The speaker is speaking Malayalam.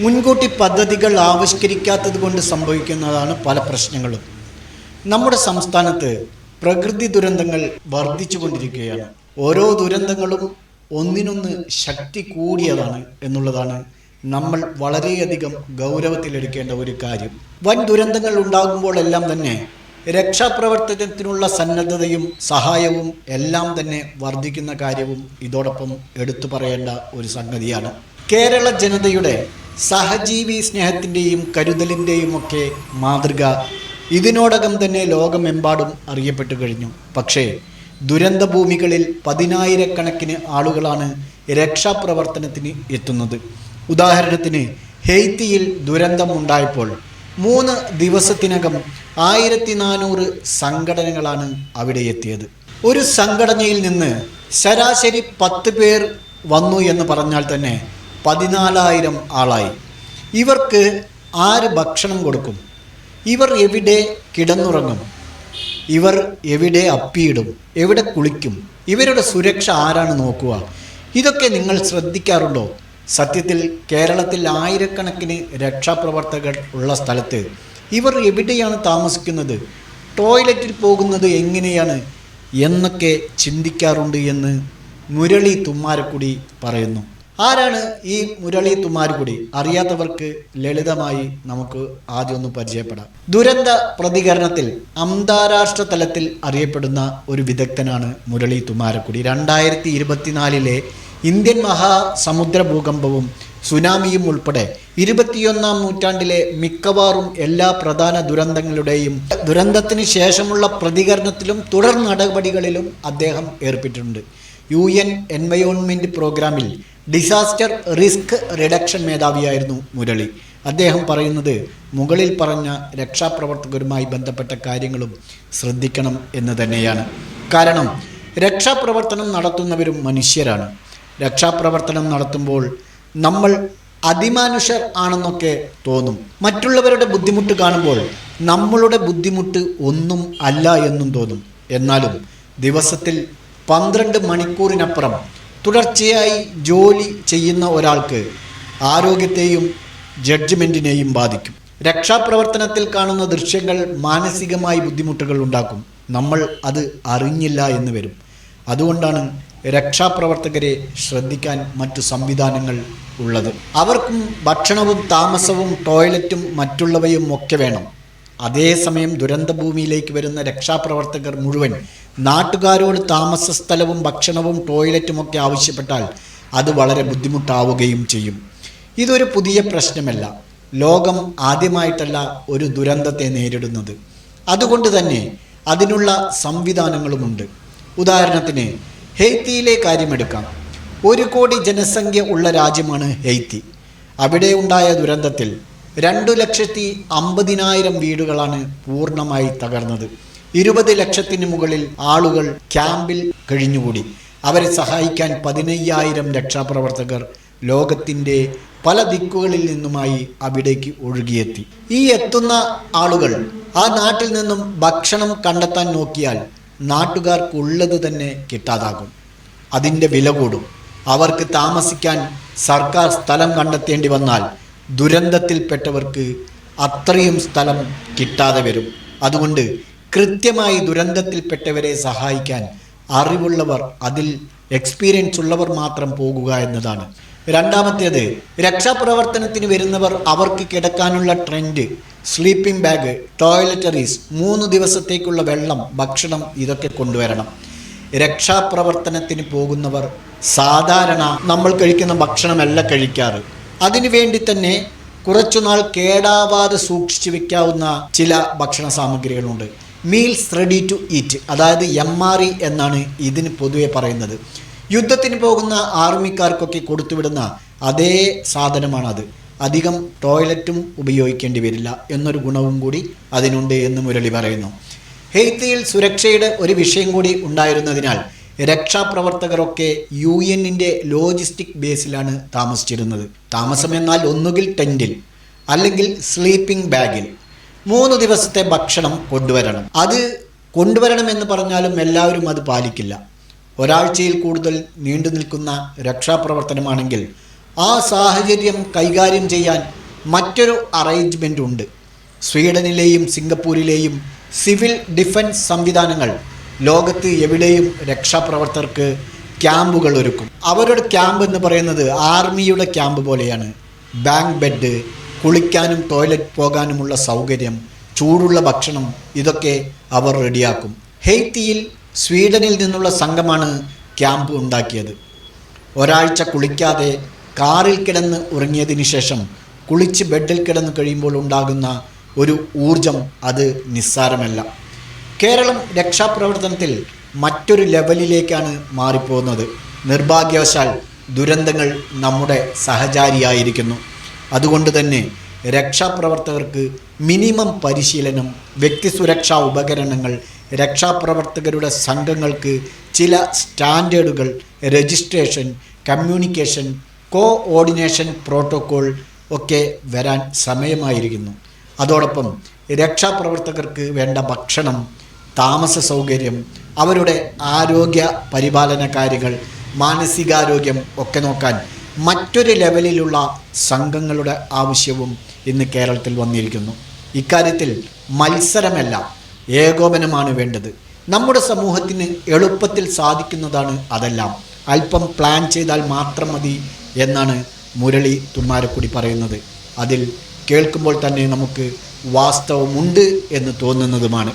മുൻകൂട്ടി പദ്ധതികൾ ആവിഷ്കരിക്കാത്തത് കൊണ്ട് സംഭവിക്കുന്നതാണ് പല പ്രശ്നങ്ങളും. നമ്മുടെ സംസ്ഥാനത്ത് പ്രകൃതി ദുരന്തങ്ങൾ വർദ്ധിച്ചു കൊണ്ടിരിക്കുകയാണ്. ഓരോ ദുരന്തങ്ങളും ഒന്നിനൊന്ന് ശക്തി കൂടിയതാണ് എന്നുള്ളതാണ് നമ്മൾ വളരെയധികം ഗൗരവത്തിലെടുക്കേണ്ട ഒരു കാര്യം. വൻ ദുരന്തങ്ങൾ ഉണ്ടാകുമ്പോഴെല്ലാം തന്നെ രക്ഷാപ്രവർത്തനത്തിനുള്ള സന്നദ്ധതയും സഹായവും എല്ലാം തന്നെ വർദ്ധിക്കുന്ന കാര്യവും ഇതോടൊപ്പം എടുത്തു പറയേണ്ട ഒരു സംഗതിയാണ്. കേരള ജനതയുടെ സഹജീവി സ്നേഹത്തിന്റെയും കരുതലിന്റെയും ഒക്കെ മാതൃക. ഇതിനോടകം തന്നെ ലോകമെമ്പാടും അറിയപ്പെട്ടു കഴിഞ്ഞു. പക്ഷേ ദുരന്ത ഭൂമികളിൽ പതിനായിരക്കണക്കിന് ആളുകളാണ് രക്ഷാപ്രവർത്തനത്തിന് എത്തുന്നത്. ഉദാഹരണത്തിന് ഹെയ്ത്തിയിൽ ദുരന്തമുണ്ടായപ്പോൾ മൂന്ന് ദിവസത്തിനകം ആയിരത്തി നാനൂറ് സംഘടനകളാണ് അവിടെ എത്തിയത്. ഒരു സംഘടനയിൽ നിന്ന് ശരാശരി പത്ത് പേർ വന്നു എന്ന് പറഞ്ഞാൽ തന്നെ പതിനാലായിരം ആളായി. ഇവർക്ക് ആര് ഭക്ഷണം കൊടുക്കും? ഇവർ എവിടെ കിടന്നുറങ്ങും? ഇവർ എവിടെ അപ്പിയിടും? എവിടെ കുളിക്കും? ഇവരുടെ സുരക്ഷ ആരാണ് നോക്കുക? ഇതൊക്കെ നിങ്ങൾ ശ്രദ്ധിക്കാറുണ്ടോ? സത്യത്തിൽ കേരളത്തിൽ ആയിരക്കണക്കിന് രക്ഷാപ്രവർത്തകർ ഉള്ള സ്ഥലത്ത് ഇവർ എവിടെയാണ് താമസിക്കുന്നത്? ടോയ്ലറ്റിൽ പോകുന്നത് എങ്ങനെയാണ് എന്നൊക്കെ ചിന്തിക്കാറുണ്ട് എന്ന് മുരളി തുമ്മാരക്കുടി പറയുന്നു. ആരാണ് ഈ മുരളി തുമാരുകുടി അറിയാത്തവർക്ക് ലളിതമായി നമുക്ക് ആദ്യം ഒന്ന് പരിചയപ്പെടാം. ദുരന്ത പ്രതികരണത്തിൽ അന്താരാഷ്ട്ര തലത്തിൽ അറിയപ്പെടുന്ന ഒരു വിദഗ്ധനാണ് മുരളി തുമ്മാരക്കുടി രണ്ടായിരത്തി ഇരുപത്തിനാലിലെ ഇന്ത്യൻ മഹാസമുദ്ര ഭൂകമ്പവും സുനാമിയും ഉൾപ്പെടെ ഇരുപത്തിയൊന്നാം നൂറ്റാണ്ടിലെ മിക്കവാറും എല്ലാ പ്രധാന ദുരന്തങ്ങളുടെയും ദുരന്തത്തിന് ശേഷമുള്ള പ്രതികരണത്തിലും തുടർ നടപടികളിലും അദ്ദേഹം ഏർപ്പെട്ടിട്ടുണ്ട്. യു എൻ എൻവയോൺമെന്റ് പ്രോഗ്രാമിൽ ഡിസാസ്റ്റർ റിസ്ക് റിഡക്ഷൻ മേധാവിയായിരുന്നു മുരളി. അദ്ദേഹം പറയുന്നത് മുകളിൽ പറഞ്ഞ രക്ഷാപ്രവർത്തകരുമായി ബന്ധപ്പെട്ട കാര്യങ്ങളും ശ്രദ്ധിക്കണം എന്ന് തന്നെയാണ്. കാരണം രക്ഷാപ്രവർത്തനം നടത്തുന്നവരും മനുഷ്യരാണ്. രക്ഷാപ്രവർത്തനം നടത്തുമ്പോൾ നമ്മൾ അതിമാനുഷർ ആണെന്നൊക്കെ തോന്നും. മറ്റുള്ളവരുടെ ബുദ്ധിമുട്ട് കാണുമ്പോൾ നമ്മളുടെ ബുദ്ധിമുട്ട് ഒന്നും അല്ല എന്നും തോന്നും. എന്നാലും ദിവസത്തിൽ പന്ത്രണ്ട് മണിക്കൂറിനപ്പുറം തുടർച്ചയായി ജോലി ചെയ്യുന്ന ഒരാൾക്ക് ആരോഗ്യത്തെയും ജഡ്ജ്മെന്റിനെയും ബാധിക്കും. രക്ഷാപ്രവർത്തനത്തിൽ കാണുന്ന ദൃശ്യങ്ങൾ മാനസികമായി ബുദ്ധിമുട്ടുകൾ ഉണ്ടാക്കും. നമ്മൾ അത് അറിഞ്ഞില്ല എന്ന് വരും. അതുകൊണ്ടാണ് രക്ഷാപ്രവർത്തകരെ ശ്രദ്ധിക്കാൻ മറ്റു സംവിധാനങ്ങൾ ഉള്ളത്. അവർക്കും ഭക്ഷണവും താമസവും ടോയ്ലറ്റും മറ്റുള്ളവയും ഒക്കെ വേണം. അതേസമയം ദുരന്തഭൂമിയിലേക്ക് വരുന്ന രക്ഷാപ്രവർത്തകർ മുഴുവൻ നാട്ടുകാരോട് താമസ സ്ഥലവും ഭക്ഷണവും ടോയ്ലറ്റുമൊക്കെ ആവശ്യപ്പെട്ടാൽ അത് വളരെ ബുദ്ധിമുട്ടാവുകയും ചെയ്യും. ഇതൊരു പുതിയ പ്രശ്നമല്ല. ലോകം ആദ്യമായിട്ടല്ല ഒരു ദുരന്തത്തെ നേരിടുന്നത്. അതുകൊണ്ട് തന്നെ അതിനുള്ള സംവിധാനങ്ങളുമുണ്ട്. ഉദാഹരണത്തിന് ഹെയ്ത്തിയിലെ കാര്യമെടുക്കാം. ഒരു കോടി ജനസംഖ്യ ഉള്ള രാജ്യമാണ് ഹെയ്ത്തി. അവിടെ ഉണ്ടായ ദുരന്തത്തിൽ രണ്ടു ലക്ഷത്തി അമ്പതിനായിരം വീടുകളാണ് പൂർണമായി തകർന്നത്. ഇരുപത് ലക്ഷത്തിന് മുകളിൽ ആളുകൾ ക്യാമ്പിൽ കഴിഞ്ഞുകൂടി. അവരെ സഹായിക്കാൻ പതിനയ്യായിരം രക്ഷാപ്രവർത്തകർ ലോകത്തിന്റെ പല ദിക്കുകളിൽ നിന്നുമായി അവിടേക്ക് ഒഴുകിയെത്തി. ഈ എത്തുന്ന ആളുകൾ ആ നാട്ടിൽ നിന്നും ഭക്ഷണം കണ്ടെത്താൻ നോക്കിയാൽ നാട്ടുകാർക്കുള്ളത് തന്നെ കിട്ടാതാകും. അതിന്റെ വില കൂടും. അവർക്ക് താമസിക്കാൻ സർക്കാർ സ്ഥലം കണ്ടെത്തേണ്ടി വന്നാൽ ദുരന്തത്തിൽപ്പെട്ടവർക്ക് അത്രയും സ്ഥലം കിട്ടാതെ വരും. അതുകൊണ്ട് കൃത്യമായി ദുരന്തത്തിൽപ്പെട്ടവരെ സഹായിക്കാൻ അറിവുള്ളവർ അതിൽ എക്സ്പീരിയൻസ് ഉള്ളവർ മാത്രം പോകുക എന്നതാണ്. രണ്ടാമത്തേത് രക്ഷാപ്രവർത്തനത്തിന് വരുന്നവർ അവർക്ക് കിടക്കാനുള്ള ട്രെൻഡ് സ്ലീപ്പിംഗ് ബാഗ് ടോയ്ലറ്ററീസ് മൂന്ന് ദിവസത്തേക്കുള്ള വെള്ളം ഭക്ഷണം ഇതൊക്കെ കൊണ്ടുവരണം. രക്ഷാപ്രവർത്തനത്തിന് പോകുന്നവർ സാധാരണ നമ്മൾ കഴിക്കുന്ന ഭക്ഷണമല്ല കഴിക്കാറ്. അതിനു വേണ്ടി തന്നെ കുറച്ചുനാൾ കേടാവാതെ സൂക്ഷിച്ചു വെക്കാവുന്ന ചില ഭക്ഷണ സാമഗ്രികളുണ്ട്. മീൽസ് റെഡി ടു ഈറ്റ് അതായത് എം ആർ ഇ എന്നാണ് ഇതിന് പൊതുവെ പറയുന്നത്. യുദ്ധത്തിന് പോകുന്ന ആർമിക്കാർക്കൊക്കെ കൊടുത്തുവിടുന്ന അതേ സാധനമാണത് അധികം ടോയ്ലറ്റും ഉപയോഗിക്കേണ്ടി വരില്ല എന്നൊരു ഗുണവും കൂടി അതിനുണ്ട് എന്ന് മുരളി പറയുന്നു. ഹെയ്ത്തിയിൽ സുരക്ഷയുടെ ഒരു വിഷയം കൂടി ഉണ്ടായിരുന്നതിനാൽ രക്ഷാപ്രവർത്തകരൊക്കെ യു എന്നിന്റെ ലോജിസ്റ്റിക് ബേസിലാണ് താമസിച്ചിരുന്നത്. താമസം എന്നാൽ ഒന്നുകിൽ ടെന്റിൽ അല്ലെങ്കിൽ സ്ലീപ്പിംഗ് ബാഗിൽ മൂന്ന് ദിവസത്തെ ഭക്ഷണം കൊണ്ടുവരണം. അത് കൊണ്ടുവരണം എന്ന് പറഞ്ഞാലും എല്ലാവരും അത് പാലിക്കില്ല. ഒരാഴ്ചയിൽ കൂടുതൽ നീണ്ടു നിൽക്കുന്ന രക്ഷാപ്രവർത്തനമാണെങ്കിൽ ആ സാഹചര്യം കൈകാര്യം ചെയ്യാൻ മറ്റൊരു അറേഞ്ച്മെന്റ് ഉണ്ട്. സ്വീഡനിലെയും സിംഗപ്പൂരിലെയും സിവിൽ ഡിഫൻസ് സംവിധാനങ്ങൾ ലോകത്ത് എവിടെയും രക്ഷാപ്രവർത്തകർക്ക് ക്യാമ്പുകൾ ഒരുക്കും. അവരുടെ ക്യാമ്പ് എന്ന് പറയുന്നത് ആർമിയുടെ ക്യാമ്പ് പോലെയാണ്. ബാങ്ക് ബെഡ് കുളിക്കാനും ടോയ്ലറ്റ് പോകാനുമുള്ള സൗകര്യം ചൂടുള്ള ഭക്ഷണം ഇതൊക്കെ അവർ റെഡിയാക്കും. ഹെയ്ത്തിയിൽ സ്വീഡനിൽ നിന്നുള്ള സംഘമാണ് ക്യാമ്പ് ഉണ്ടാക്കിയത്. ഒരാഴ്ച കുളിക്കാതെ കാറിൽ കിടന്ന് ഉറങ്ങിയതിന് ശേഷം കുളിച്ച് ബെഡിൽ കിടന്ന് കഴിയുമ്പോൾ ഉണ്ടാകുന്ന ഒരു ഊർജം അത് നിസ്സാരമല്ല. കേരളം രക്ഷാപ്രവർത്തനത്തിൽ മറ്റൊരു ലെവലിലേക്കാണ് മാറിപ്പോകുന്നത്. നിർഭാഗ്യവശാൽ ദുരന്തങ്ങൾ നമ്മുടെ സഹചാരിയായിരിക്കുന്നു. അതുകൊണ്ട് തന്നെ രക്ഷാപ്രവർത്തകർക്ക് മിനിമം പരിശീലനം വ്യക്തി സുരക്ഷാ ഉപകരണങ്ങൾ രക്ഷാപ്രവർത്തകരുടെ സംഘങ്ങൾക്ക് ചില സ്റ്റാൻഡേർഡുകൾ രജിസ്ട്രേഷൻ കമ്മ്യൂണിക്കേഷൻ കോഓർഡിനേഷൻ പ്രോട്ടോക്കോൾ ഒക്കെ വരാൻ സമയമായിരിക്കുന്നു. അതോടൊപ്പം രക്ഷാപ്രവർത്തകർക്ക് വേണ്ട ഭക്ഷണം താമസ സൗകര്യം അവരുടെ ആരോഗ്യ പരിപാലന കാര്യങ്ങൾ മാനസികാരോഗ്യം ഒക്കെ നോക്കാൻ മറ്റൊരു ലെവലിലുള്ള സംഘങ്ങളുടെ ആവശ്യവും ഇന്ന് കേരളത്തിൽ വന്നിരിക്കുന്നു. ഇക്കാര്യത്തിൽ മത്സരമല്ല ഏകോപനമാണ് വേണ്ടത്. നമ്മുടെ സമൂഹത്തിന് എളുപ്പത്തിൽ സാധിക്കുന്നതാണ് അതെല്ലാം. അല്പം പ്ലാൻ ചെയ്താൽ മാത്രം മതി എന്നാണ് മുരളി തുമ്മാരക്കുടി പറയുന്നത്. അതിൽ കേൾക്കുമ്പോൾ തന്നെ നമുക്ക് വാസ്തവമുണ്ട് എന്ന് തോന്നുന്നതുമാണ്.